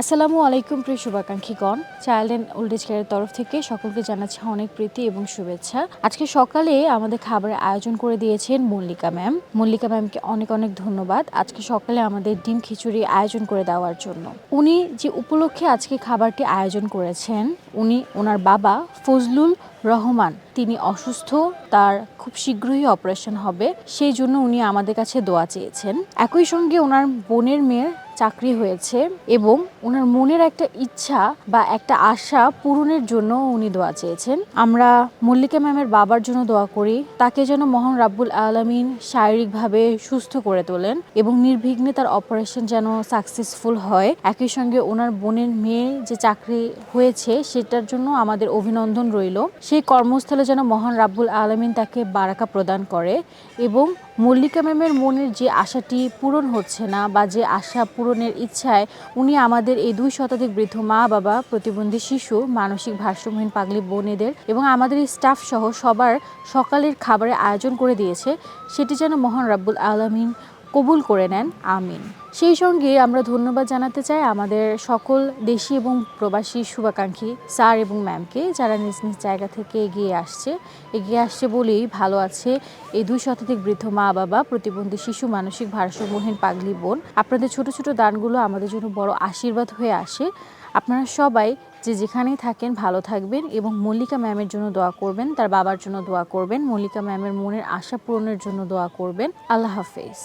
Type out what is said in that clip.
আসসালামু আলাইকুম, প্রিয় শুভাকাঙ্ক্ষীগণ। চাইল্ড অ্যান্ড ওল্ড এজ কেয়ারের তরফ থেকে সকলকে জানাচ্ছি অনেক প্রীতি এবং শুভেচ্ছা। আজকে সকালে আমাদের খাবারের আয়োজন করে দিয়েছেন মল্লিকা ম্যাম। মল্লিকা ম্যামকে অনেক অনেক ধন্যবাদ আজকে সকালে আমাদের ডিম খিচুড়ি আয়োজন করে দেওয়ার জন্য। উনি যে উপলক্ষে আজকে খাবারটি আয়োজন করেছেন, উনি, ওনার বাবা ফজলুল রহমান। তিনি অসুস্থ, তার খুব শীঘ্রই অপারেশন হবে, সেই জন্য উনি আমাদের কাছে দোয়া চেয়েছেন। একই সঙ্গে ওনার বোনের মেয়ের চাকরি হয়েছে এবং ওনার মনের একটা ইচ্ছা বা একটা আশা পূরণের জন্য উনি দোয়া চেয়েছেন। আমরা মল্লিকা ম্যামের বাবার জন্য দোয়া করি, তাকে যেন মহান রাব্বুল আলমিন শারীরিকভাবে সুস্থ করে তোলেন এবং নির্বিঘ্নে তার অপারেশন যেন সাকসেসফুল হয়। একই সঙ্গে ওনার বোনের মেয়ে যে চাকরি হয়েছে, সেটার জন্য আমাদের অভিনন্দন রইল। সেই কর্মস্থলে যেন মহান রাব্বুল আলমিন তাকে বারাকা প্রদান করে এবং মল্লিকা ম্যামের মনের যে আশাটি পূরণ হচ্ছে না বা যে আশা পূরণের ইচ্ছায় উনি আমাদের এই দুই শতাধিক বৃদ্ধ মা, বাবা, প্রতিবন্ধী শিশু, মানসিক ভারসাম্যহীন পাগলি বোনেদের এবং আমাদের এই স্টাফ সহ সবার সকালের খাবারের আয়োজন করে দিয়েছে। সেটি যেন মহান রাব্বুল আলমিন কবুল করে নেন, আমিন। সেই সঙ্গে আমরা ধন্যবাদ জানাতে চাই আমাদের সকল দেশি এবং প্রবাসী শুভাকাঙ্ক্ষী স্যার এবং ম্যামকে যারা নিজ নিজ জায়গা থেকে এগিয়ে আসছে। এগিয়ে আসছে বলেই ভালো আছে এই দুই শতাধিক বৃদ্ধ মা বাবা প্রতিবন্ধী শিশু, মানসিক ভারসাম্যহীন পাগলি বোন। আপনাদের ছোট ছোট দানগুলো আমাদের জন্য বড় আশীর্বাদ হয়ে আসে। আপনারা সবাই যে যেখানেই থাকেন ভালো থাকবেন এবং মল্লিকা ম্যামের জন্য দোয়া করবেন, তার বাবার জন্য দোয়া করবেন, মল্লিকা ম্যামের মনের আশা পূরণের জন্য দোয়া করবেন। আল্লাহ হাফেজ।